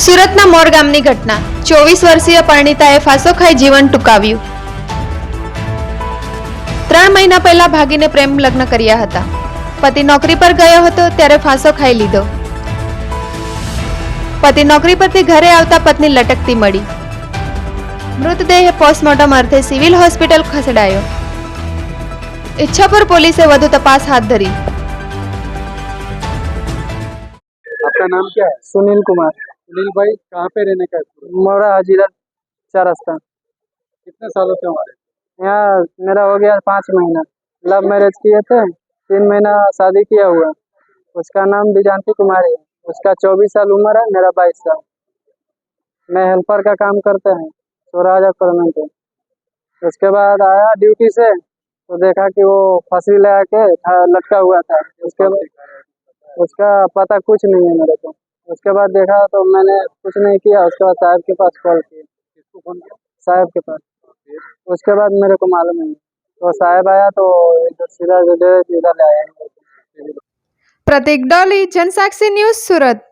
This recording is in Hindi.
સુરતના મોર ગામની ઘટના ચોવીસ વર્ષીય પરિણીતાએ ફાંસો ખાઈ જીવન ટૂંકાવ્યું ત્રણ મહિના પહેલા ભાગીને પ્રેમ લગ્ન કર્યા હતા પતિ નોકરી પર ગયો હતો ત્યારે ફાંસો ખાઈ લીધો પતિ નોકરી પરથી ઘરે આવતા પત્ની લટકતી મળી મૃતદેહ પોસ્ટમોર્ટમ અર્થે સિવિલ હોસ્પિટલ ખસેડાયો ઈચ્છાપુર પોલીસે વધુ તપાસ હાથ ધરી आपका नाम क्या है सुनील कुमार सुनील भाई कहाँ पे रहने का मोरा हजीरा चार रास्ता। कितने सालों से हमारे? यहाँ मेरा हो गया पाँच महीना। लव मैरिज किए थे तीन महीना शादी किया हुआ। उसका नाम विजांति कुमारी है। उसका चौबीस साल उम्र है मेरा बाईस साल। मैं हेल्पर का काम करते हैं सोलह हज़ार परमेंट है उसके बाद आया ड्यूटी से तो देखा कि वो फंसी लगा के लटका हुआ था। उसके उसका पता कुछ नहीं है मेरे को। उसके बाद देखा तो मैंने कुछ नहीं किया उसके बाद साहब के पास कॉल किया। साहब के पास। उसके बाद मेरे को मालूम नहीं। तो साहब आया तो सीधा सीधा ले आया। प्रतीक डॉली जनसाक्षी न्यूज़ सूरत।